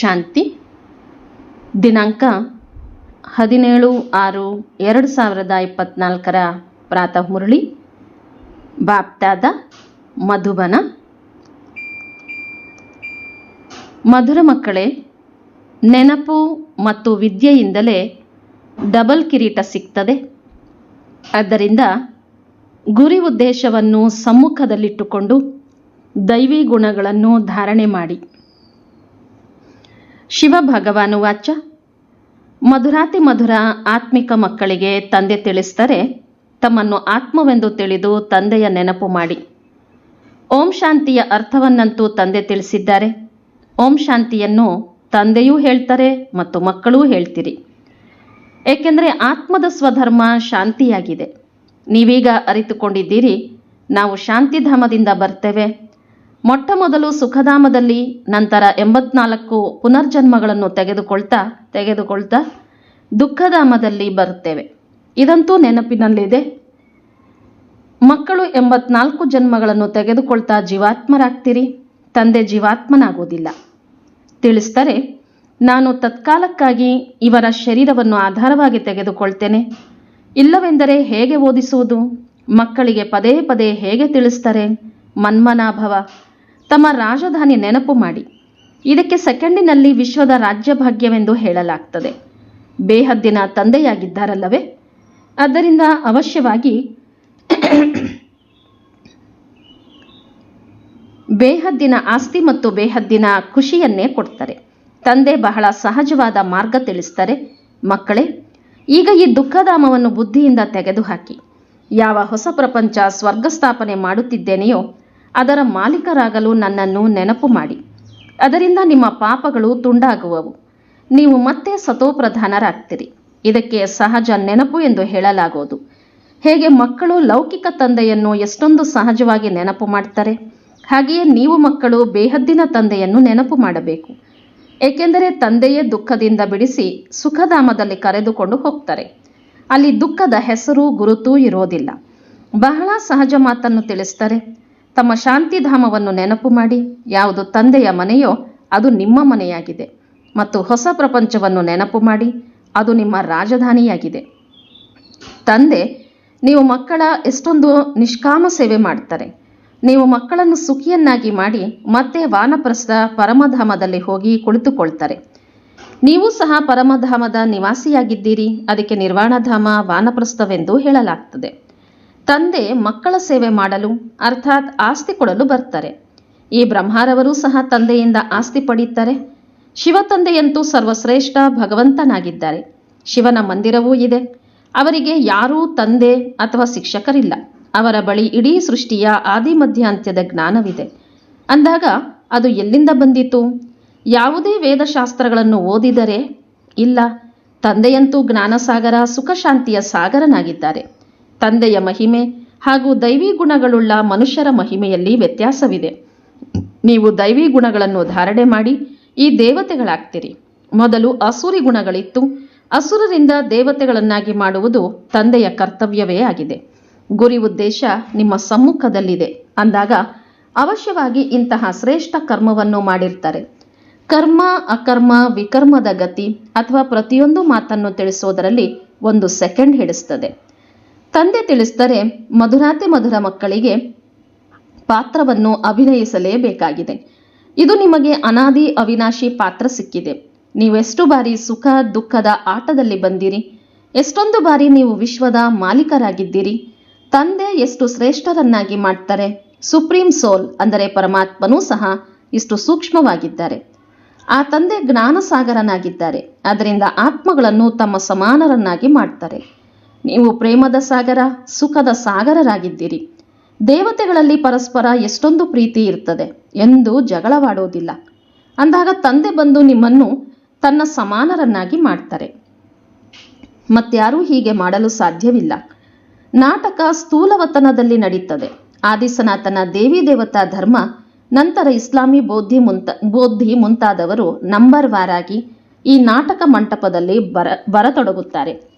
ಶಾಂತಿ. ದಿನಾಂಕ ಹದಿನೇಳು ಆರು ಎರಡು ಸಾವಿರದ ಇಪ್ಪತ್ನಾಲ್ಕರ ಪ್ರಾತಃ ಮುರಳಿ. ಬಾಪ್ತಾದ ಮಧುಬನ. ಮಧುರ ಮಕ್ಕಳೇ, ನೆನಪು ಮತ್ತು ವಿದ್ಯೆಯಿಂದಲೇ ಡಬಲ್ ಕಿರೀಟ ಸಿಗ್ತದೆ. ಆದ್ದರಿಂದ ಗುರಿ ಉದ್ದೇಶವನ್ನು ಸಮ್ಮುಖದಲ್ಲಿಟ್ಟುಕೊಂಡು ದೈವಿ ಗುಣಗಳನ್ನು ಧಾರಣೆ ಮಾಡಿ. ಶಿವ ಭಗವಾನು ವಾಚ. ಮಧುರಾತಿ ಮಧುರ ಆತ್ಮಿಕ ಮಕ್ಕಳಿಗೆ ತಂದೆ ತಿಳಿಸ್ತಾರೆ ತಮ್ಮನ್ನು ಆತ್ಮವೆಂದು ತಿಳಿದು ತಂದೆಯ ನೆನಪು ಮಾಡಿ. ಓಂ ಶಾಂತಿಯ ಅರ್ಥವನ್ನಂತೂ ತಂದೆ ತಿಳಿಸಿದ್ದಾರೆ. ಓಂ ಶಾಂತಿಯನ್ನು ತಂದೆಯೂ ಹೇಳ್ತಾರೆ ಮತ್ತು ಮಕ್ಕಳೂ ಹೇಳ್ತೀರಿ. ಏಕೆಂದರೆ ಆತ್ಮದ ಸ್ವಧರ್ಮ ಶಾಂತಿಯಾಗಿದೆ. ನೀವೀಗ ಅರಿತುಕೊಂಡಿದ್ದೀರಿ, ನಾವು ಶಾಂತಿಧಾಮದಿಂದ ಬರ್ತೇವೆ. ಮೊಟ್ಟ ಮೊದಲು ಸುಖಧಾಮದಲ್ಲಿ ನಂತರ ಎಂಬತ್ನಾಲ್ಕು ಪುನರ್ಜನ್ಮಗಳನ್ನು ತೆಗೆದುಕೊಳ್ತಾ ತೆಗೆದುಕೊಳ್ತಾ ದುಃಖಧಾಮದಲ್ಲಿ ಬರುತ್ತೇವೆ. ಇದಂತೂ ನೆನಪಿನಲ್ಲಿದೆ. ಮಕ್ಕಳು ಎಂಬತ್ನಾಲ್ಕು ಜನ್ಮಗಳನ್ನು ತೆಗೆದುಕೊಳ್ತಾ ಜೀವಾತ್ಮರಾಗ್ತೀರಿ, ತಂದೆ ಜೀವಾತ್ಮನಾಗುವುದಿಲ್ಲ. ತಿಳಿಸ್ತಾರೆ ನಾನು ತತ್ಕಾಲಕ್ಕಾಗಿ ಇವರ ಶರೀರವನ್ನು ಆಧಾರವಾಗಿ ತೆಗೆದುಕೊಳ್ತೇನೆ. ಇಲ್ಲವೆಂದರೆ ಹೇಗೆ ಓದಿಸುವುದು? ಮಕ್ಕಳಿಗೆ ಪದೇ ಪದೇ ಹೇಗೆ ತಿಳಿಸ್ತಾರೆ? ಮನ್ಮನಾಭವ ತಮ್ಮ ರಾಜಧಾನಿ ನೆನಪು ಮಾಡಿ. ಇದಕ್ಕೆ ಸೆಕೆಂಡಿನಲ್ಲಿ ವಿಶ್ವದ ರಾಜ್ಯಭಾಗ್ಯವೆಂದು ಹೇಳಲಾಗ್ತದೆ. ಬೇಹದ್ದಿನ ತಂದೆಯಾಗಿದ್ದಾರಲ್ಲವೇ? ಆದ್ದರಿಂದ ಅವಶ್ಯವಾಗಿ ಬೇಹದ್ದಿನ ಆಸ್ತಿ ಮತ್ತು ಬೇಹದ್ದಿನ ಖುಷಿಯನ್ನೇ ಕೊಡ್ತಾರೆ. ತಂದೆ ಬಹಳ ಸಹಜವಾದ ಮಾರ್ಗ ತಿಳಿಸ್ತಾರೆ. ಮಕ್ಕಳೇ, ಈಗ ಈ ದುಃಖಧಾಮವನ್ನು ಬುದ್ಧಿಯಿಂದ ತೆಗೆದುಹಾಕಿ. ಯಾವ ಹೊಸ ಪ್ರಪಂಚ ಸ್ವರ್ಗ ಸ್ಥಾಪನೆ ಮಾಡುತ್ತಿದ್ದೇನೆಯೋ ಅದರ ಮಾಲೀಕರಾಗಲು ನನ್ನನ್ನು ನೆನಪು ಮಾಡಿ. ಅದರಿಂದ ನಿಮ್ಮ ಪಾಪಗಳು ತುಂಡಾಗುವವು. ನೀವು ಮತ್ತೆ ಸತೋಪ್ರಧಾನರಾಗ್ತೀರಿ. ಇದಕ್ಕೆ ಸಹಜ ನೆನಪು ಎಂದು ಹೇಳಲಾಗುವುದು ಹೇಗೆ ಮಕ್ಕಳು ಲೌಕಿಕ ತಂದೆಯನ್ನು ಎಷ್ಟೊಂದು ಸಹಜವಾಗಿ ನೆನಪು ಮಾಡ್ತಾರೆ. ಹಾಗೆಯೇ ನೀವು ಮಕ್ಕಳು ಬೇಹದ್ದಿನ ತಂದೆಯನ್ನು ನೆನಪು ಮಾಡಬೇಕು. ಏಕೆಂದರೆ ತಂದೆಯೇ ದುಃಖದಿಂದ ಬಿಡಿಸಿ ಸುಖಧಾಮದಲ್ಲಿ ಕರೆದುಕೊಂಡು ಹೋಗ್ತಾರೆ. ಅಲ್ಲಿ ದುಃಖದ ಹೆಸರು, ಗುರುತು ಇರೋದಿಲ್ಲ. ಬಹಳ ಸಹಜ ಮಾತನ್ನು ತಿಳಿಸ್ತಾರೆ. ತಮ್ಮ ಶಾಂತಿಧಾಮವನ್ನು ನೆನಪು ಮಾಡಿ, ಯಾವುದು ತಂದೆಯ ಮನೆಯೋ ಅದು ನಿಮ್ಮ ಮನೆಯಾಗಿದೆ. ಮತ್ತು ಹೊಸ ಪ್ರಪಂಚವನ್ನು ನೆನಪು ಮಾಡಿ, ಅದು ನಿಮ್ಮ ರಾಜಧಾನಿಯಾಗಿದೆ. ತಂದೆ, ನೀವು ಮಕ್ಕಳ ಎಷ್ಟೊಂದು ನಿಷ್ಕಾಮ ಸೇವೆ ಮಾಡ್ತಾರೆ ನೀವು ಮಕ್ಕಳನ್ನು ಸುಖಿಯನ್ನಾಗಿ ಮಾಡಿ, ಮತ್ತೆ ವಾನಪ್ರಸ್ಥ ಪರಮಧಾಮದಲ್ಲಿ ಹೋಗಿ ಕುಳಿತುಕೊಳ್ತಾರೆ. ನೀವು ಸಹ ಪರಮಧಾಮದ ನಿವಾಸಿಯಾಗಿದ್ದೀರಿ, ಅದಕ್ಕೆ ನಿರ್ವಾಣಧಾಮ, ವಾನಪ್ರಸ್ಥವೆಂದು ಹೇಳಲಾಗ್ತದೆ. ತಂದೆ ಮಕ್ಕಳ ಸೇವೆ ಮಾಡಲು, ಅರ್ಥಾತ್ ಆಸ್ತಿ ಕೊಡಲು ಬರ್ತಾರೆ. ಈ ಬ್ರಹ್ಮಾರವರು ಸಹ ತಂದೆಯಿಂದ ಆಸ್ತಿ ಪಡೆಯುತ್ತಾರೆ ಶಿವ ತಂದೆಯಂತೂ ಸರ್ವಶ್ರೇಷ್ಠ ಭಗವಂತನಾಗಿದ್ದಾರೆ. ಶಿವನ ಮಂದಿರವೂ ಇದೆ. ಅವರಿಗೆ ಯಾರೂ ತಂದೆ ಅಥವಾ ಶಿಕ್ಷಕರಿಲ್ಲ. ಅವರ ಬಳಿ ಇಡೀ ಸೃಷ್ಟಿಯ ಆದಿ ಮಧ್ಯಾಂತ್ಯದ ಜ್ಞಾನವಿದೆ. ಅಂದಾಗ ಅದು ಎಲ್ಲಿಂದ ಬಂದಿತು? ಯಾವುದೇ ವೇದಶಾಸ್ತ್ರಗಳನ್ನು ಓದಿದರೆ ಇಲ್ಲ. ತಂದೆಯಂತೂ ಜ್ಞಾನಸಾಗರ, ಸುಖಶಾಂತಿಯ ಸಾಗರನಾಗಿದ್ದಾರೆ. ತಂದೆಯ ಮಹಿಮೆ ಹಾಗೂ ದೈವಿ ಗುಣಗಳುಳ್ಳ ಮನುಷ್ಯರ ಮಹಿಮೆಯಲ್ಲಿ ವ್ಯತ್ಯಾಸವಿದೆ. ನೀವು ದೈವಿ ಗುಣಗಳನ್ನು ಧಾರಣೆ ಮಾಡಿ ಈ ದೇವತೆಗಳಾಗ್ತೀರಿ. ಮೊದಲು ಅಸುರಿ ಗುಣಗಳಿತ್ತು. ಅಸುರರಿಂದ ದೇವತೆಗಳನ್ನಾಗಿ ಮಾಡುವುದು ತಂದೆಯ ಕರ್ತವ್ಯವೇ ಆಗಿದೆ. ಗುರಿ ಉದ್ದೇಶ ನಿಮ್ಮ ಸಮ್ಮುಖದಲ್ಲಿದೆ. ಅಂದಾಗ ಅವಶ್ಯವಾಗಿ ಇಂತಹ ಶ್ರೇಷ್ಠ ಕರ್ಮವನ್ನು ಮಾಡಿರ್ತಾರೆ. ಕರ್ಮ, ಅಕರ್ಮ, ವಿಕರ್ಮದ ಗತಿ ಅಥವಾ ಪ್ರತಿಯೊಂದು ಮಾತನ್ನು ತಿಳಿಸೋದರಲ್ಲಿ ಒಂದು ಸೆಕೆಂಡ್ ಹಿಡಿಸ್ತದೆ. ತಂದೆ ತಿಳಿಸಿದರೆ ಮಧುರಾತಿ ಮಧುರ ಮಕ್ಕಳಿಗೆ ಪಾತ್ರವನ್ನು ಅಭಿನಯಿಸಲೇಬೇಕಾಗಿದೆ. ಇದು ನಿಮಗೆ ಅನಾದಿ ಅವಿನಾಶಿ ಪಾತ್ರ ಸಿಕ್ಕಿದೆ. ನೀವೆಷ್ಟು ಬಾರಿ ಸುಖ, ದುಃಖದ ಆಟದಲ್ಲಿ ಬಂದಿರಿ, ಎಷ್ಟೊಂದು ಬಾರಿ ನೀವು ವಿಶ್ವದ ಮಾಲೀಕರಾಗಿದ್ದೀರಿ, ತಂದೆ ಎಷ್ಟು ಶ್ರೇಷ್ಠರನ್ನಾಗಿ ಮಾಡ್ತಾರೆ, ಸುಪ್ರೀಂ ಸೋಲ್ ಅಂದರೆ ಪರಮಾತ್ಮನೂ ಸಹ ಇಷ್ಟು ಸೂಕ್ಷ್ಮವಾಗಿದ್ದಾರೆ. ಆ ತಂದೆ ಜ್ಞಾನಸಾಗರನಾಗಿದ್ದಾರೆ, ಅದರಿಂದ ಆತ್ಮಗಳನ್ನು ತಮ್ಮ ಸಮಾನರನ್ನಾಗಿ ಮಾಡ್ತಾರೆ. ನೀವು ಪ್ರೇಮದ ಸಾಗರ, ಸುಖದ ಸಾಗರರಾಗಿದ್ದೀರಿ. ದೇವತೆಗಳಲ್ಲಿ ಪರಸ್ಪರ ಎಷ್ಟೊಂದು ಪ್ರೀತಿ ಇರ್ತದೆ ಎಂದು ಜಗಳವಾಡೋದಿಲ್ಲ. ಅಂದಾಗ ತಂದೆ ಬಂದು ನಿಮ್ಮನ್ನು ತನ್ನ ಸಮಾನರನ್ನಾಗಿ ಮಾಡ್ತಾರೆ. ಮತ್ಯಾರೂ ಹೀಗೆ ಮಾಡಲು ಸಾಧ್ಯವಿಲ್ಲ. ನಾಟಕ ಸ್ಥೂಲವತನದಲ್ಲಿ ನಡೀತದೆ. ಆದಿಸನಾತನ ದೇವಿ ದೇವತಾ ಧರ್ಮ, ನಂತರ ಇಸ್ಲಾಮಿ ಬೋಧಿ ಮುಂತ, ಬೋಧಿ ಮುಂತಾದವರು ನಂಬರ್ ವಾರಾಗಿ ಈ ನಾಟಕ ಮಂಟಪದಲ್ಲಿ ಬರ, ಬರತೊಡಗುತ್ತಾರೆ.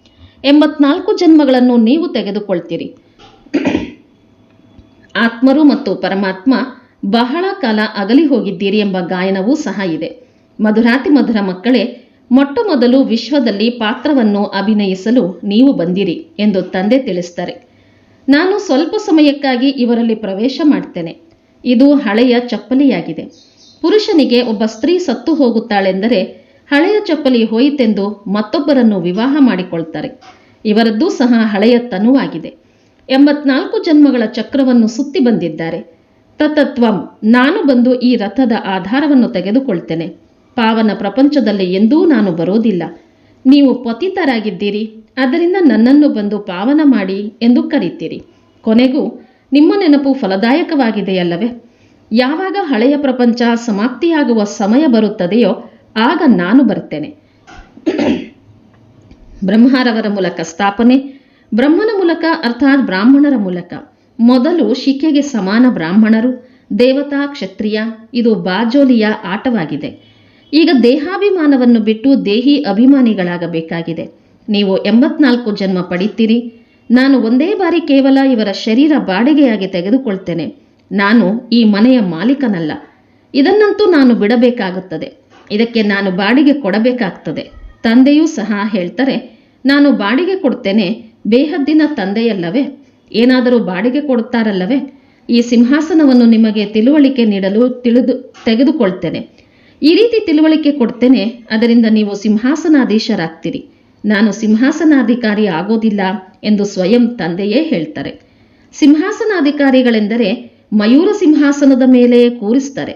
ಎಂಬತ್ನಾಲ್ಕು ಜನ್ಮಗಳನ್ನು ನೀವು ತೆಗೆದುಕೊಳ್ತೀರಿ. ಆತ್ಮರು ಮತ್ತು ಪರಮಾತ್ಮ ಬಹಳ ಕಾಲ ಅಗಲಿ ಹೋಗಿದ್ದೀರಿ ಎಂಬ ಗಾಯನವೂ ಸಹ ಇದೆ. ಮಧುರಾತಿ ಮಧುರ ಮಕ್ಕಳೇ, ಮೊಟ್ಟ ಮೊದಲು ವಿಶ್ವದಲ್ಲಿ ಪಾತ್ರವನ್ನು ಅಭಿನಯಿಸಲು ನೀವು ಬಂದಿರಿ ಎಂದು ತಂದೆ ತಿಳಿಸ್ತಾರೆ. ನಾನು ಸ್ವಲ್ಪ ಸಮಯಕ್ಕಾಗಿ ಇವರಲ್ಲಿ ಪ್ರವೇಶ ಮಾಡ್ತೇನೆ. ಇದು ಹಳೆಯ ಚಪ್ಪಲಿಯಾಗಿದೆ. ಪುರುಷನಿಗೆ ಒಬ್ಬ ಸ್ತ್ರೀ ಸತ್ತು ಹೋಗುತ್ತಾಳೆಂದರೆ ಹಳೆಯ ಚಪ್ಪಲಿ ಹೋಯಿತೆಂದು ಮತ್ತೊಬ್ಬರನ್ನು ವಿವಾಹ ಮಾಡಿಕೊಳ್ತಾರೆ. ಇವರದ್ದೂ ಸಹ ಹಳೆಯ ತನುವಾಗಿದೆ. ಎಂಬತ್ನಾಲ್ಕು ಜನ್ಮಗಳ ಚಕ್ರವನ್ನು ಸುತ್ತಿ ಬಂದಿದ್ದಾರೆ. ತತತ್ವಂ, ನಾನು ಬಂದು ಈ ರಥದ ಆಧಾರವನ್ನು ತೆಗೆದುಕೊಳ್ತೇನೆ. ಪಾವನ ಪ್ರಪಂಚದಲ್ಲಿ ಎಂದೂ ನಾನು ಬರೋದಿಲ್ಲ. ನೀವು ಪತಿತರಾಗಿದ್ದೀರಿ. ಅದರಿಂದ ನನ್ನನ್ನು ಬಂದು ಪಾವನ ಮಾಡಿ ಎಂದು ಕರೀತೀರಿ. ಕೊನೆಗೂ, ನಿಮ್ಮ ನೆನಪು ಫಲದಾಯಕವಾಗಿದೆಯಲ್ಲವೇ? ಯಾವಾಗ ಹಳೆಯ ಪ್ರಪಂಚ ಸಮಾಪ್ತಿಯಾಗುವ ಸಮಯ ಬರುತ್ತದೆಯೋ ಆಗ ನಾನು ಬರ್ತೇನೆ ಬ್ರಹ್ಮರವರ ಮೂಲಕ ಸ್ಥಾಪನೆ, ಬ್ರಹ್ಮನ ಮೂಲಕ ಅರ್ಥಾತ್ ಬ್ರಾಹ್ಮಣರ ಮೂಲಕ. ಮೊದಲು ಶಿಖೆಗೆ ಸಮಾನ ಬ್ರಾಹ್ಮಣರು, ದೇವತಾ ಕ್ಷತ್ರಿಯ, ಇದು ಬಾಜೋಲಿಯ ಆಟವಾಗಿದೆ. ಈಗ ದೇಹಾಭಿಮಾನವನ್ನು ಬಿಟ್ಟು ದೇಹಿ ಅಭಿಮಾನಿಗಳಾಗಬೇಕಾಗಿದೆ. ನೀವು ಎಂಬತ್ನಾಲ್ಕು ಜನ್ಮ ಪಡಿತೀರಿ. ನಾನು ಒಂದೇ ಬಾರಿ ಕೇವಲ ಇವರ ಶರೀರ ಬಾಡಿಗೆಯಾಗಿ ತೆಗೆದುಕೊಳ್ತೇನೆ. ನಾನು ಈ ಮನೆಯ ಮಾಲೀಕನಲ್ಲ. ಇದನ್ನಂತೂ ನಾನು ಬಿಡಬೇಕಾಗುತ್ತದೆ. ಇದಕ್ಕೆ ನಾನು ಬಾಡಿಗೆ ಕೊಡಬೇಕಾಗ್ತದೆ. ತಂದೆಯೂ ಸಹ ಹೇಳ್ತಾರೆ, ನಾನು ಬಾಡಿಗೆ ಕೊಡ್ತೇನೆ, ಬೇಹದ್ದಿನ ತಂದೆಯಲ್ಲವೇ? ಏನಾದರೂ ಬಾಡಿಗೆ ಕೊಡುತ್ತಾರಲ್ಲವೇ? ಈ ಸಿಂಹಾಸನವನ್ನು ನಿಮಗೆ ತಿಳುವಳಿಕೆ ನೀಡಲು ತಿಳಿದು, ತೆಗೆದುಕೊಳ್ತೇನೆ. ಈ ರೀತಿ ತಿಳುವಳಿಕೆ ಕೊಡ್ತೇನೆ, ಅದರಿಂದ ನೀವು ಸಿಂಹಾಸನಾಧೀಶರಾಗ್ತೀರಿ. ನಾನು ಸಿಂಹಾಸನಾಧಿಕಾರಿ ಆಗೋದಿಲ್ಲ ಎಂದು ಸ್ವಯಂ ತಂದೆಯೇ ಹೇಳ್ತಾರೆ. ಸಿಂಹಾಸನಾಧಿಕಾರಿಗಳೆಂದರೆ ಮಯೂರ ಸಿಂಹಾಸನದ ಮೇಲೆ ಕೂರಿಸ್ತಾರೆ.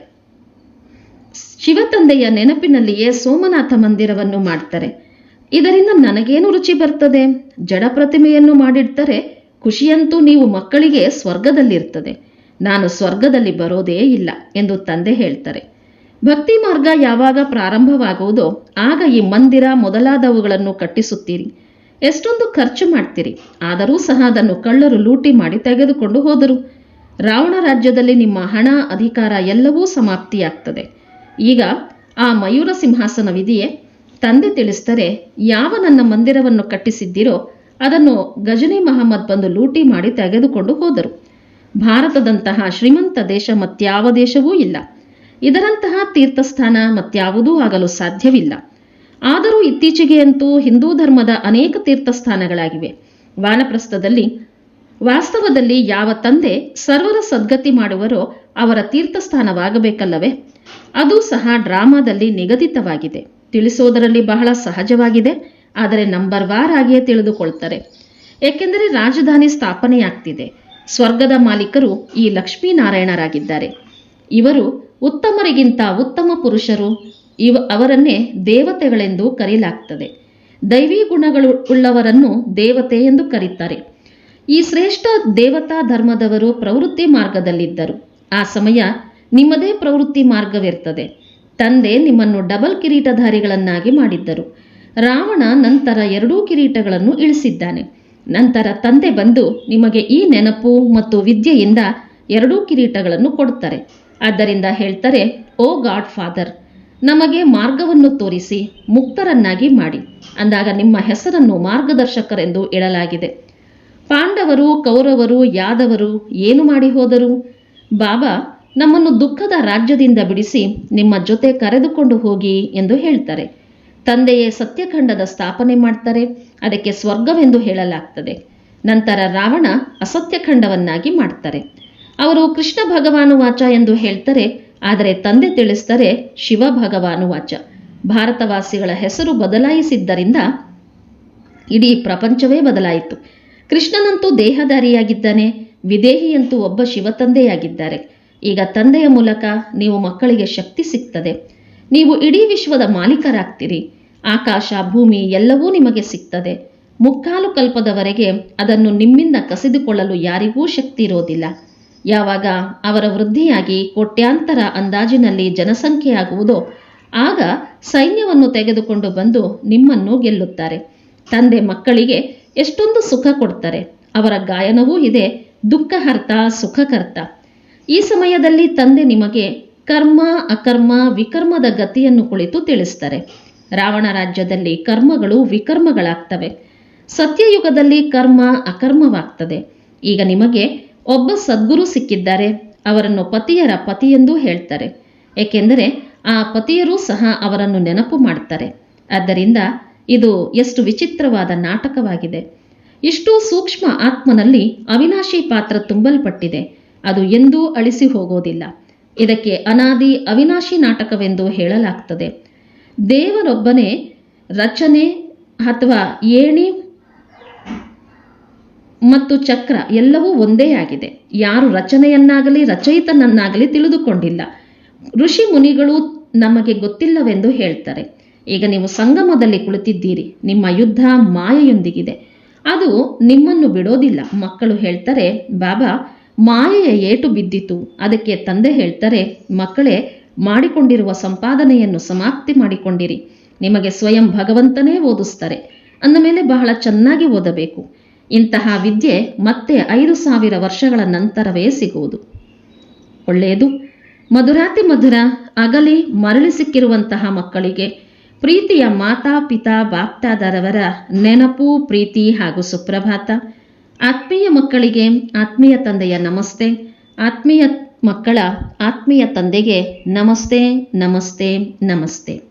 ಶಿವತಂದೆಯ ನೆನಪಿನಲ್ಲಿಯೇ ಸೋಮನಾಥ ಮಂದಿರವನ್ನು ಮಾಡ್ತಾರೆ. ಇದರಿಂದ ನನಗೇನು ರುಚಿ ಬರ್ತದೆ? ಜಡ ಪ್ರತಿಮೆಯನ್ನು ಮಾಡಿಡ್ತಾರೆ, ಖುಷಿಯಂತೂ ನೀವು ಮಕ್ಕಳಿಗೆ ಸ್ವರ್ಗದಲ್ಲಿರ್ತದೆ. ನಾನು ಸ್ವರ್ಗದಲ್ಲಿ ಬರೋದೇ ಇಲ್ಲ ಎಂದು ತಂದೆ ಹೇಳ್ತಾರೆ. ಭಕ್ತಿ ಮಾರ್ಗ ಯಾವಾಗ ಪ್ರಾರಂಭವಾಗುವುದೋ ಆಗ ಈ ಮಂದಿರ ಮೊದಲಾದವುಗಳನ್ನು ಕಟ್ಟಿಸುತ್ತೀರಿ. ಎಷ್ಟೊಂದು ಖರ್ಚು ಮಾಡ್ತೀರಿ. ಆದರೂ ಸಹ ಅದನ್ನು ಕಳ್ಳರು ಲೂಟಿ ಮಾಡಿ ತೆಗೆದುಕೊಂಡು ಹೋದರು. ರಾವಣ ರಾಜ್ಯದಲ್ಲಿ ನಿಮ್ಮ ಹಣ, ಅಧಿಕಾರ ಎಲ್ಲವೂ ಸಮಾಪ್ತಿಯಾಗ್ತದೆ. ಈಗ ಆ ಮಯೂರ ಸಿಂಹಾಸನವಿದೆಯೇ ತಂದೆ ತಿಳಿಸ್ತರೆ ಯಾವ ನನ್ನ ಮಂದಿರವನ್ನು ಕಟ್ಟಿಸಿದ್ದೀರೋ ಅದನ್ನು ಗಜನಿ ಮಹಮ್ಮದ್ ಬಂದು ಲೂಟಿ ಮಾಡಿ ತೆಗೆದುಕೊಂಡು ಹೋದರು. ಭಾರತದಂತಹ ಶ್ರೀಮಂತ ದೇಶ ಮತ್ಯಾವ ದೇಶವೂ ಇಲ್ಲ. ಇದರಂತಹ ತೀರ್ಥಸ್ಥಾನ ಮತ್ಯಾವುದೂ ಆಗಲು ಸಾಧ್ಯವಿಲ್ಲ. ಆದರೂ ಇತ್ತೀಚೆಗೆ ಅಂತೂ ಹಿಂದೂ ಧರ್ಮದ ಅನೇಕ ತೀರ್ಥಸ್ಥಾನಗಳಾಗಿವೆ. ವಾನಪ್ರಸ್ಥದಲ್ಲಿ ವಾಸ್ತವದಲ್ಲಿ ಯಾವ ತಂದೆ ಸರ್ವರ ಸದ್ಗತಿ ಮಾಡುವರೋ ಅವರ ತೀರ್ಥಸ್ಥಾನವಾಗಬೇಕಲ್ಲವೇ? ಅದು ಸಹ ಡ್ರಾಮಾದಲ್ಲಿ ನಿಗದಿತವಾಗಿದೆ. ತಿಳಿಸೋದರಲ್ಲಿ ಬಹಳ ಸಹಜವಾಗಿದೆ, ಆದರೆ ನಂಬರ್ ವಾರ್ ಆಗಿಯೇ ತಿಳಿದುಕೊಳ್ತಾರೆ. ಏಕೆಂದರೆ ರಾಜಧಾನಿ ಸ್ಥಾಪನೆಯಾಗ್ತಿದೆ. ಸ್ವರ್ಗದ ಮಾಲೀಕರು ಈ ಲಕ್ಷ್ಮೀನಾರಾಯಣರಾಗಿದ್ದಾರೆ. ಇವರು ಉತ್ತಮರಿಗಿಂತ ಉತ್ತಮ ಪುರುಷರು. ಇವ ಅವರನ್ನೇ ದೇವತೆಗಳೆಂದು ಕರೆಯಲಾಗ್ತದೆ. ದೈವಿ ಗುಣಗಳು ಉಳ್ಳವರನ್ನು ದೇವತೆ ಎಂದು ಕರೀತಾರೆ. ಈ ಶ್ರೇಷ್ಠ ದೇವತಾ ಧರ್ಮದವರು ಪ್ರವೃತ್ತಿ ಮಾರ್ಗದಲ್ಲಿದ್ದರು. ಆ ಸಮಯ ನಿಮ್ಮದೇ ಪ್ರವೃತ್ತಿ ಮಾರ್ಗವಿರ್ತದೆ. ತಂದೆ ನಿಮ್ಮನ್ನು ಡಬಲ್ ಕಿರೀಟಧಾರಿಗಳನ್ನಾಗಿ ಮಾಡಿದ್ದರು. ರಾವಣ ನಂತರ ಎರಡೂ ಕಿರೀಟಗಳನ್ನು ಇಳಿಸಿದ್ದಾನೆ. ನಂತರ ತಂದೆ ಬಂದು ನಿಮಗೆ ಈ ನೆನಪು ಮತ್ತು ವಿದ್ಯೆಯಿಂದ ಎರಡೂ ಕಿರೀಟಗಳನ್ನು ಕೊಡುತ್ತಾರೆ. ಆದ್ದರಿಂದ ಹೇಳ್ತಾರೆ, ಓ ಗಾಡ್ ಫಾದರ್ ನಮಗೆ ಮಾರ್ಗವನ್ನು ತೋರಿಸಿ, ಮುಕ್ತರನ್ನಾಗಿ ಮಾಡಿ. ಅಂದಾಗ ನಿಮ್ಮ ಹೆಸರನ್ನು ಮಾರ್ಗದರ್ಶಕರೆಂದು ಇಡಲಾಗಿದೆ. ಪಾಂಡವರು, ಕೌರವರು, ಯಾದವರು ಏನು ಮಾಡಿ ಹೋದರು? ಬಾಬಾ ನಮ್ಮನ್ನು ದುಃಖದ ರಾಜ್ಯದಿಂದ ಬಿಡಿಸಿ ನಿಮ್ಮ ಜೊತೆ ಕರೆದುಕೊಂಡು ಹೋಗಿ ಎಂದು ಹೇಳ್ತಾರೆ. ತಂದೆಯೇ ಸತ್ಯಖಂಡದ ಸ್ಥಾಪನೆ ಮಾಡ್ತಾರೆ, ಅದಕ್ಕೆ ಸ್ವರ್ಗವೆಂದು ಹೇಳಲಾಗ್ತದೆ. ನಂತರ ರಾವಣ ಅಸತ್ಯಖಂಡವನ್ನಾಗಿ ಮಾಡ್ತಾರೆ. ಅವರು ಕೃಷ್ಣ ಭಗವಾನುವಾಚ ಎಂದು ಹೇಳ್ತಾರೆ, ಆದರೆ ತಂದೆ ತಿಳಿಸ್ತಾರೆ ಶಿವ ಭಗವಾನುವಾಚ ಭಾರತವಾಸಿಗಳ ಹೆಸರು ಬದಲಾಯಿಸಿದ್ದರಿಂದ ಇಡೀ ಪ್ರಪಂಚವೇ ಬದಲಾಯಿತು. ಕೃಷ್ಣನಂತೂ ದೇಹಧಾರಿಯಾಗಿದ್ದಾನೆ, ವಿದೇಹಿಯಂತೂ ಒಬ್ಬ ಶಿವತಂದೆಯಾಗಿದ್ದಾರೆ. ಈಗ ತಂದೆಯ ಮೂಲಕ ನೀವು ಮಕ್ಕಳಿಗೆ ಶಕ್ತಿ ಸಿಗ್ತದೆ. ನೀವು ಇಡೀ ವಿಶ್ವದ ಮಾಲೀಕರಾಗ್ತೀರಿ. ಆಕಾಶ, ಭೂಮಿ ಎಲ್ಲವೂ ನಿಮಗೆ ಸಿಗ್ತದೆ. ಮುಕ್ಕಾಲು ಕಲ್ಪದವರೆಗೆ ಅದನ್ನು ನಿಮ್ಮಿಂದ ಕಸಿದುಕೊಳ್ಳಲು ಯಾರಿಗೂ ಶಕ್ತಿ ಇರೋದಿಲ್ಲ. ಯಾವಾಗ ಅವರ ವೃದ್ಧಿಯಾಗಿ ಕೋಟ್ಯಾಂತರ ಅಂದಾಜಿನಲ್ಲಿ ಜನಸಂಖ್ಯೆಯಾಗುವುದೋ, ಆಗ ಸೈನ್ಯವನ್ನು ತೆಗೆದುಕೊಂಡು ಬಂದು ನಿಮ್ಮನ್ನು ಗೆಲ್ಲುತ್ತಾರೆ. ತಂದೆ ಮಕ್ಕಳಿಗೆ ಎಷ್ಟೊಂದು ಸುಖ ಕೊಡ್ತಾರೆ. ಅವರ ಗಾಯನವೂ ಇದೆ, ದುಃಖಹರ್ತ, ಸುಖಕರ್ತ. ಈ ಸಮಯದಲ್ಲಿ ತಂದೆ ನಿಮಗೆ ಕರ್ಮ, ಅಕರ್ಮ, ವಿಕರ್ಮದ ಗತಿಯನ್ನು ಕುಳಿತು ತಿಳಿಸ್ತಾರೆ. ರಾವಣ ರಾಜ್ಯದಲ್ಲಿ ಕರ್ಮಗಳು ವಿಕರ್ಮಗಳಾಗ್ತವೆ. ಸತ್ಯಯುಗದಲ್ಲಿ ಕರ್ಮ ಅಕರ್ಮವಾಗ್ತದೆ. ಈಗ ನಿಮಗೆ ಒಬ್ಬ ಸದ್ಗುರು ಸಿಕ್ಕಿದ್ದಾರೆ. ಅವರನ್ನು ಪತಿಯರ ಪತಿಯೆಂದೂ ಹೇಳ್ತಾರೆ. ಏಕೆಂದರೆ ಆ ಪತಿಯರು ಸಹ ಅವರನ್ನು ನೆನಪು ಮಾಡ್ತಾರೆ. ಆದ್ದರಿಂದ ಇದು ಎಷ್ಟು ವಿಚಿತ್ರವಾದ ನಾಟಕವಾಗಿದೆ. ಇಷ್ಟು ಸೂಕ್ಷ್ಮ ಆತ್ಮನಲ್ಲಿ ಅವಿನಾಶಿ ಪಾತ್ರ ತುಂಬಲ್ಪಟ್ಟಿದೆ. ಅದು ಎಂದೂ ಅಳಿಸಿ ಹೋಗೋದಿಲ್ಲ. ಇದಕ್ಕೆ ಅನಾದಿ ಅವಿನಾಶಿ ನಾಟಕವೆಂದು ಹೇಳಲಾಗ್ತದೆ. ದೇವರೊಬ್ಬನೇ ರಚನೆ ಅಥವಾ ಏಣಿ ಮತ್ತು ಚಕ್ರ ಎಲ್ಲವೂ ಒಂದೇ ಆಗಿದೆ. ಯಾರು ರಚನೆಯನ್ನಾಗಲಿ ರಚಯಿತನನ್ನಾಗಲಿ ತಿಳಿದುಕೊಂಡಿಲ್ಲ. ಋಷಿ ಮುನಿಗಳು ನಮಗೆ ಗೊತ್ತಿಲ್ಲವೆಂದು ಹೇಳ್ತಾರೆ. ಈಗ ನೀವು ಸಂಗಮದಲ್ಲಿ ಕುಳಿತಿದ್ದೀರಿ, ನಿಮ್ಮ ಯುದ್ಧ ಮಾಯೆಯೊಂದಿಗಿದೆ. ಅದು ನಿಮ್ಮನ್ನು ಬಿಡೋದಿಲ್ಲ. ಮಕ್ಕಳು ಹೇಳ್ತಾರೆ, ಬಾಬಾ, ಮಾಯೆಯ ಏಟು ಬಿದ್ದಿತು. ಅದಕ್ಕೆ ತಂದೆ ಹೇಳ್ತಾರೆ, ಮಕ್ಕಳೇ, ಮಾಡಿಕೊಂಡಿರುವ ಸಂಪಾದನೆಯನ್ನು ಸಮಾಪ್ತಿ ಮಾಡಿಕೊಂಡಿರಿ. ನಿಮಗೆ ಸ್ವಯಂ ಭಗವಂತನೇ ಓದಿಸ್ತಾರೆ. ಅಂದ ಮೇಲೆ ಬಹಳ ಚೆನ್ನಾಗಿ ಓದಬೇಕು. ಇಂತಹ ವಿದ್ಯೆ ಮತ್ತೆ ಐದು ಸಾವಿರ ವರ್ಷಗಳ ನಂತರವೇ ಸಿಗುವುದು. ಒಳ್ಳೆಯದು. ಮಧುರಾತಿ ಮಧುರ, ಅಗಲಿ ಮರಳಿ ಸಿಕ್ಕಿರುವಂತಹ ಮಕ್ಕಳಿಗೆ ಪ್ರೀತಿಯ ಮಾತಾ ಪಿತಾ ಬಾಪ್ತಾದರವರ ನೆನಪು, ಪ್ರೀತಿ ಹಾಗೂ ಸುಪ್ರಭಾತ. ಆತ್ಮೀಯ ಮಕ್ಕಳಿಗೆ ಆತ್ಮೀಯ ತಂದೆಯ ನಮಸ್ತೆ. ಆತ್ಮೀಯ ಮಕ್ಕಳ ಆತ್ಮೀಯ ತಂದೆಗೆ ನಮಸ್ತೆ ನಮಸ್ತೆ ನಮಸ್ತೆ.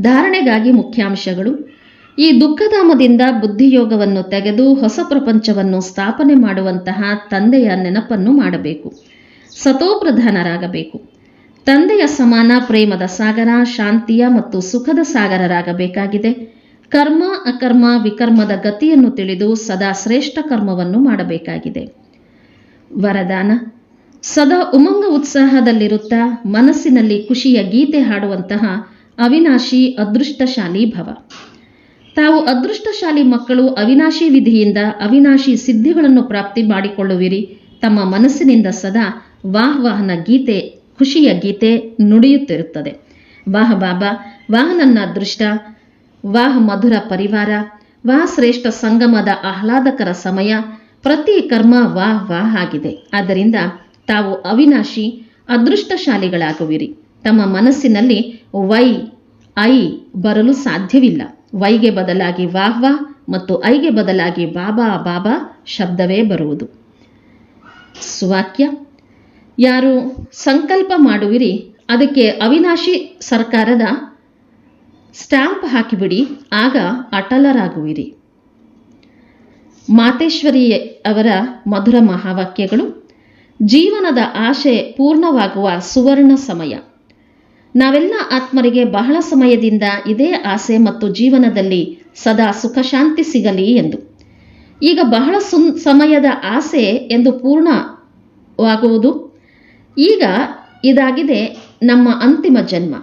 ಧಾರಣೆಗಾಗಿ ಮುಖ್ಯಾಂಶಗಳು. ಈ ದುಃಖಧಾಮದಿಂದ ಬುದ್ಧಿಯೋಗವನ್ನು ತೆಗೆದು ಹೊಸ ಪ್ರಪಂಚವನ್ನು ಸ್ಥಾಪನೆ ಮಾಡುವಂತಹ ತಂದೆಯ ನೆನಪನ್ನು ಮಾಡಬೇಕು. ಸತೋಪ್ರಧಾನರಾಗಬೇಕು. ತಂದೆಯ ಸಮಾನ ಪ್ರೇಮದ ಸಾಗರ, ಶಾಂತಿಯ ಮತ್ತು ಸುಖದ ಸಾಗರರಾಗಬೇಕಾಗಿದೆ. ಕರ್ಮ, ಅಕರ್ಮ, ವಿಕರ್ಮದ ಗತಿಯನ್ನು ತಿಳಿದು ಸದಾ ಶ್ರೇಷ್ಠ ಕರ್ಮವನ್ನು ಮಾಡಬೇಕಾಗಿದೆ. ವರದಾನ. ಸದಾ ಉಮಂಗ ಉತ್ಸಾಹದಲ್ಲಿರುತ್ತಾ ಮನಸ್ಸಿನಲ್ಲಿ ಖುಷಿಯ ಗೀತೆ ಹಾಡುವಂತಹ ಅವಿನಾಶಿ ಅದೃಷ್ಟಶಾಲಿ ಭವ. ತಾವು ಅದೃಷ್ಟಶಾಲಿ ಮಕ್ಕಳು ಅವಿನಾಶಿ ವಿಧಿಯಿಂದ ಅವಿನಾಶಿ ಸಿದ್ಧಿಗಳನ್ನು ಪ್ರಾಪ್ತಿ ಮಾಡಿಕೊಳ್ಳುವಿರಿ. ತಮ್ಮ ಮನಸ್ಸಿನಿಂದ ಸದಾ ವಾಹ್ವಾಹನ ಗೀತೆ ಖುಷಿಯ ಗೀತೆ ನುಡಿಯುತ್ತಿರುತ್ತದೆ. ವಾಹ ಬಾಬಾ, ವಾಹ ನನ್ನ ಅದೃಷ್ಟ, ವಾಹ ಮಧುರ ಪರಿವಾರ, ವಾಹ ಶ್ರೇಷ್ಠ ಸಂಗಮದ ಆಹ್ಲಾದಕರ ಸಮಯ, ಪ್ರತಿ ಕರ್ಮ ವಾಹ್ ವಾಹ್ ಆಗಿದೆ. ಆದ್ದರಿಂದ ತಾವು ಅವಿನಾಶಿ, ಅದೃಷ್ಟಶಾಲಿಗಳಾಗುವಿರಿ. ತಮ್ಮ ಮನಸ್ಸಿನಲ್ಲಿ ವೈ, ಐ ಬರಲು ಸಾಧ್ಯವಿಲ್ಲ. ವೈಗೆ ಬದಲಾಗಿ ವಾಹ್ ವಾಹ್ ಮತ್ತು ಐಗೆ ಬದಲಾಗಿ ಬಾಬಾ ಬಾಬಾ ಶಬ್ದವೇ ಬರುವುದು. ಸುವಾಕ್ಯ ಯಾರು ಸಂಕಲ್ಪ ಮಾಡುವಿರಿ, ಅದಕ್ಕೆ ಅವಿನಾಶಿ ಸರ್ಕಾರದ ಸ್ಟ್ಯಾಂಪ್ ಹಾಕಿಬಿಡಿ, ಆಗ ಅಟಲರಾಗುವಿರಿ. ಮಾತೇಶ್ವರಿ ಅವರ ಮಧುರ ಮಹಾವಾಕ್ಯಗಳು, ಜೀವನದ ಆಶೆ ಪೂರ್ಣವಾಗುವ ಸುವರ್ಣ ಸಮಯ. ನಾವೆಲ್ಲ ಆತ್ಮರಿಗೆ ಬಹಳ ಸಮಯದಿಂದ ಇದೇ ಆಸೆ ಮತ್ತು ಜೀವನದಲ್ಲಿ ಸದಾ ಸುಖ ಶಾಂತಿ ಸಿಗಲಿ ಎಂದು. ಈಗ ಬಹಳ ಸುನ್, ಸಮಯದ ಆಸೆ ಎಂದು ಪೂರ್ಣವಾಗುವುದು ಈಗ ಇದಾಗಿದೆ ನಮ್ಮ ಅಂತಿಮ ಜನ್ಮ.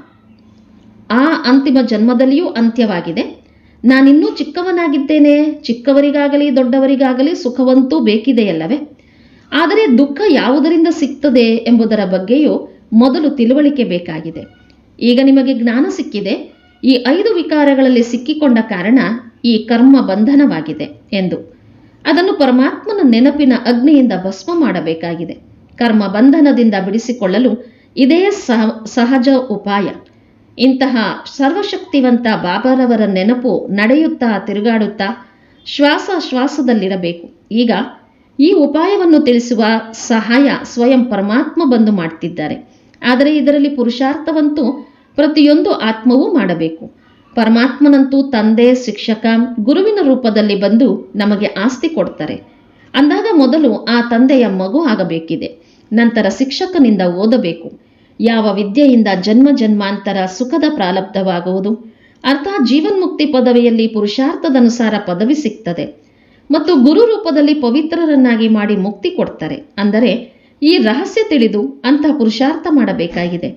ಆ ಅಂತಿಮ ಜನ್ಮದಲ್ಲಿಯೂ ಅಂತ್ಯವಾಗಿದೆ. ನಾನಿನ್ನೂ ಚಿಕ್ಕವನಾಗಿದ್ದೇನೆ. ಚಿಕ್ಕವರಿಗಾಗಲಿ, ದೊಡ್ಡವರಿಗಾಗಲಿ ಸುಖವಂತೂ ಬೇಕಿದೆಯಲ್ಲವೇ? ಆದರೆ ದುಃಖ ಯಾವುದರಿಂದ ಸಿಗ್ತದೆ ಎಂಬುದರ ಬಗ್ಗೆಯೂ ಮೊದಲು ತಿಳುವಳಿಕೆ ಬೇಕಾಗಿದೆ. ಈಗ ನಿಮಗೆ ಜ್ಞಾನ ಸಿಕ್ಕಿದೆ. ಈ ಐದು ವಿಕಾರಗಳಲ್ಲಿ ಸಿಕ್ಕಿಕೊಂಡ ಕಾರಣ ಈ ಕರ್ಮ ಬಂಧನವಾಗಿದೆ ಎಂದು. ಅದನ್ನು ಪರಮಾತ್ಮನ ನೆನಪಿನ ಅಗ್ನಿಯಿಂದ ಭಸ್ಮ ಮಾಡಬೇಕಾಗಿದೆ. ಕರ್ಮ ಬಂಧನದಿಂದ ಬಿಡಿಸಿಕೊಳ್ಳಲು ಇದೇ ಸಹ, ಸಹಜ ಉಪಾಯ. ಇಂತಹ ಸರ್ವಶಕ್ತಿವಂತ ಬಾಬಾರವರ ನೆನಪು ನಡೆಯುತ್ತಾ ತಿರುಗಾಡುತ್ತಾ ಶ್ವಾಸ ಶ್ವಾಸದಲ್ಲಿರಬೇಕು ಈಗ ಈ ಉಪಾಯವನ್ನು ತಿಳಿಸುವ ಸಹಾಯ ಸ್ವಯಂ ಪರಮಾತ್ಮ ಬಂದು ಮಾಡ್ತಿದ್ದಾರೆ. ಆದರೆ ಇದರಲ್ಲಿ ಪುರುಷಾರ್ಥವಂತೂ ಪ್ರತಿಯೊಂದು ಆತ್ಮವೂ ಮಾಡಬೇಕು. ಪರಮಾತ್ಮನಂತೂ ತಂದೆ, ಶಿಕ್ಷಕ, ಗುರುವಿನ ರೂಪದಲ್ಲಿ ಬಂದು ನಮಗೆ ಆಸ್ತಿ ಕೊಡ್ತಾರೆ. ಅಂದಾಗ ಮೊದಲು ಆ ತಂದೆಯ ಮಗು ಆಗಬೇಕಿದೆ. ನಂತರ ಶಿಕ್ಷಕನಿಂದ ಓದಬೇಕು. ಯಾವ ವಿದ್ಯೆಯಿಂದ ಜನ್ಮ ಜನ್ಮಾಂತರ ಸುಖದ ಪ್ರಾಲಬ್ಧವಾಗುವುದು? ಅರ್ಥಾತ್ ಜೀವನ್ಮುಕ್ತಿ ಪದವಿಯಲ್ಲಿ ಪುರುಷಾರ್ಥದನುಸಾರ ಪದವಿ ಸಿಗ್ತದೆ. ಮತ್ತು ಗುರು ರೂಪದಲ್ಲಿ ಪವಿತ್ರರನ್ನಾಗಿ ಮಾಡಿ ಮುಕ್ತಿ ಕೊಡ್ತಾರೆ. ಅಂದರೆ ಈ ರಹಸ್ಯ ತಿಳಿದು ಅಂತಹ ಪುರುಷಾರ್ಥ ಮಾಡಬೇಕಾಗಿದೆ.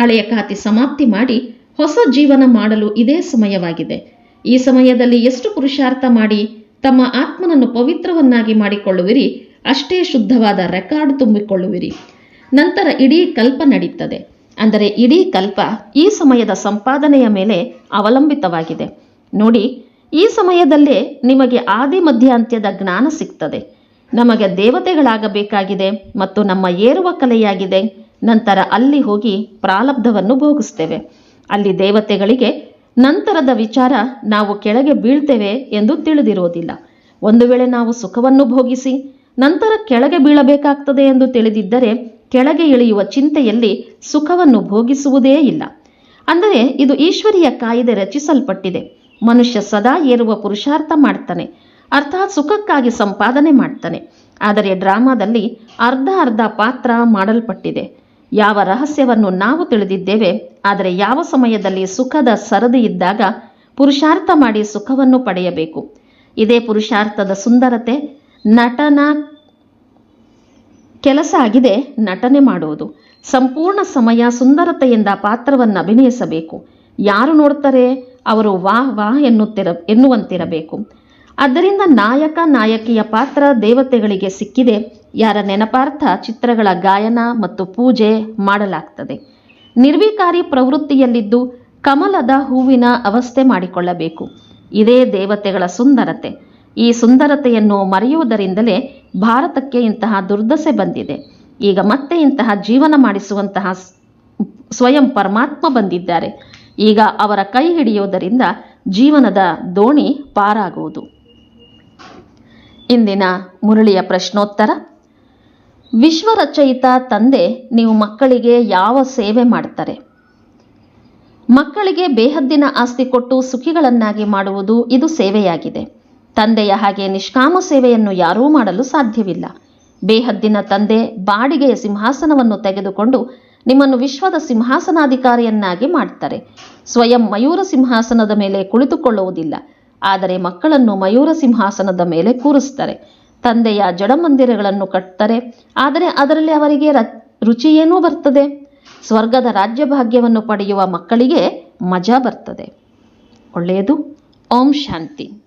ಹಳೆಯ ಖಾತೆ ಸಮಾಪ್ತಿ ಮಾಡಿ ಹೊಸ ಜೀವನ ಮಾಡಲು ಇದೇ ಸಮಯವಾಗಿದೆ. ಈ ಸಮಯದಲ್ಲಿ ಎಷ್ಟು ಪುರುಷಾರ್ಥ ಮಾಡಿ ತಮ್ಮ ಆತ್ಮನನ್ನು ಪವಿತ್ರವನ್ನಾಗಿ ಮಾಡಿಕೊಳ್ಳುವಿರಿ, ಅಷ್ಟೇ ಶುದ್ಧವಾದ ರೆಕಾರ್ಡ್ ತುಂಬಿಕೊಳ್ಳುವಿರಿ. ನಂತರ ಇಡೀ ಕಲ್ಪ ನಡೀತದೆ. ಅಂದರೆ ಇಡೀ ಕಲ್ಪ ಈ ಸಮಯದ ಸಂಪಾದನೆಯ ಮೇಲೆ ಅವಲಂಬಿತವಾಗಿದೆ. ನೋಡಿ, ಈ ಸಮಯದಲ್ಲೇ ನಿಮಗೆ ಆದಿ ಮಧ್ಯಾಂತ್ಯದ ಜ್ಞಾನ ಸಿಗ್ತದೆ. ನಮಗೆ ದೇವತೆಗಳಾಗಬೇಕಾಗಿದೆ ಮತ್ತು ನಮ್ಮ ಏರುವ ಕಲೆಯಾಗಿದೆ. ನಂತರ ಅಲ್ಲಿ ಹೋಗಿ ಪ್ರಾಲಬ್ಧವನ್ನು ಭೋಗಿಸ್ತೇವೆ. ಅಲ್ಲಿ ದೇವತೆಗಳಿಗೆ ನಂತರದ ವಿಚಾರ ನಾವು ಕೆಳಗೆ ಬೀಳ್ತೇವೆ ಎಂದು ತಿಳಿದಿರೋದಿಲ್ಲ ಒಂದು ವೇಳೆ ನಾವು ಸುಖವನ್ನು ಭೋಗಿಸಿ, ನಂತರ ಕೆಳಗೆ ಬೀಳಬೇಕಾಗ್ತದೆ ಎಂದು ತಿಳಿದಿದ್ದರೆ ಕೆಳಗೆ ಇಳಿಯುವ ಚಿಂತೆಯಲ್ಲಿ ಸುಖವನ್ನು ಭೋಗಿಸುವುದೇ ಇಲ್ಲ. ಅಂದರೆ ಇದು ಈಶ್ವರಿಯ ಕಾಯಿದೆ ರಚಿಸಲ್ಪಟ್ಟಿದೆ. ಮನುಷ್ಯ ಸದಾ ಏರುವ ಪುರುಷಾರ್ಥ ಮಾಡ್ತಾನೆ, ಅರ್ಥಾತ್ ಸುಖಕ್ಕಾಗಿ ಸಂಪಾದನೆ ಮಾಡ್ತಾನೆ. ಆದರೆ ಡ್ರಾಮಾದಲ್ಲಿ ಅರ್ಧ ಅರ್ಧ ಪಾತ್ರ ಮಾಡಲ್ಪಟ್ಟಿದೆ. ಯಾವ ರಹಸ್ಯವನ್ನು ನಾವು ತಿಳಿದಿದ್ದೇವೆ, ಆದರೆ ಯಾವ ಸಮಯದಲ್ಲಿ ಸುಖದ ಸರದಿ ಇದ್ದಾಗ ಪುರುಷಾರ್ಥ ಮಾಡಿ ಸುಖವನ್ನು ಪಡೆಯಬೇಕು. ಇದೇ ಪುರುಷಾರ್ಥದ ಸುಂದರತೆ ನಟನ ಕೆಲಸ ಆಗಿದೆ, ನಟನೆ ಮಾಡುವುದು. ಸಂಪೂರ್ಣ ಸಮಯ ಸುಂದರತೆಯಿಂದ ಪಾತ್ರವನ್ನು ಅಭಿನಯಿಸಬೇಕು. ಯಾರು ನೋಡ್ತಾರೆ ಅವರು ವಾಹ್ ವಾಹ್ ಎನ್ನುತ್ತಿರ, ಎನ್ನುವಂತಿರಬೇಕು. ಆದ್ದರಿಂದ ನಾಯಕ, ನಾಯಕಿಯ ಪಾತ್ರ ದೇವತೆಗಳಿಗೆ ಸಿಕ್ಕಿದೆ. ಯಾರ ನೆನಪಾರ್ಥ ಚಿತ್ರಗಳ ಗಾಯನ ಮತ್ತು ಪೂಜೆ ಮಾಡಲಾಗ್ತದೆ. ನಿರ್ವಿಕಾರಿ ಪ್ರವೃತ್ತಿಯಲ್ಲಿದ್ದು ಕಮಲದ ಹೂವಿನ ಅವಸ್ಥೆ ಮಾಡಿಕೊಳ್ಳಬೇಕು. ಇದೇ ದೇವತೆಗಳ ಸುಂದರತೆ. ಈ ಸುಂದರತೆಯನ್ನು ಮರೆಯುವುದರಿಂದಲೇ ಭಾರತಕ್ಕೆ ಇಂತಹ ದುರ್ದಶೆ ಬಂದಿದೆ. ಈಗ ಮತ್ತೆ ಇಂತಹ ಜೀವನ ಮಾಡಿಸುವಂತಹ ಸ್ವಯಂ ಪರಮಾತ್ಮ ಬಂದಿದ್ದಾರೆ. ಈಗ ಅವರ ಕೈ ಹಿಡಿಯುವುದರಿಂದ ಜೀವನದ ದೋಣಿ ಪಾರಾಗುವುದು. ಇಂದಿನ ಮುರಳಿಯ ಪ್ರಶ್ನೋತ್ತರ. ವಿಶ್ವರಚಯಿತ ತಂದೆ ನೀವು ಮಕ್ಕಳಿಗೆ ಯಾವ ಸೇವೆ ಮಾಡ್ತಾರೆ ಮಕ್ಕಳಿಗೆ ಬೇಹದ್ದಿನ ಆಸ್ತಿ ಕೊಟ್ಟು ಸುಖಿಗಳನ್ನಾಗಿ ಮಾಡುವುದು ಇದು ಸೇವೆಯಾಗಿದೆ. ತಂದೆಯ ಹಾಗೆ ನಿಷ್ಕಾಮ ಸೇವೆಯನ್ನು ಯಾರೂ ಮಾಡಲು ಸಾಧ್ಯವಿಲ್ಲ. ಬೇಹದ್ದಿನ ತಂದೆ ಬಾಡಿಗೆಯ ಸಿಂಹಾಸನವನ್ನು ತೆಗೆದುಕೊಂಡು ನಿಮ್ಮನ್ನು ವಿಶ್ವದ ಸಿಂಹಾಸನಾಧಿಕಾರಿಯನ್ನಾಗಿ ಮಾಡ್ತಾರೆ ಸ್ವಯಂ ಮಯೂರ ಸಿಂಹಾಸನದ ಮೇಲೆ ಕುಳಿತುಕೊಳ್ಳುವುದಿಲ್ಲ. ಆದರೆ ಮಕ್ಕಳನ್ನು ಮಯೂರ ಸಿಂಹಾಸನದ ಮೇಲೆ ಕೂರಿಸ್ತಾರೆ ತಂದೆಯ ಜಡಮಂದಿರಗಳನ್ನು ಕಟ್ತಾರೆ ಆದರೆ ಅದರಲ್ಲಿ ಅವರಿಗೆ ರುಚಿ ಏನೂ ಬರ್ತದೆ. ಸ್ವರ್ಗದ ರಾಜ್ಯಭಾಗ್ಯವನ್ನು ಪಡೆಯುವ ಮಕ್ಕಳಿಗೆ ಮಜಾ ಬರ್ತದೆ. ಒಳ್ಳೆಯದು. ಓಂ ಶಾಂತಿ.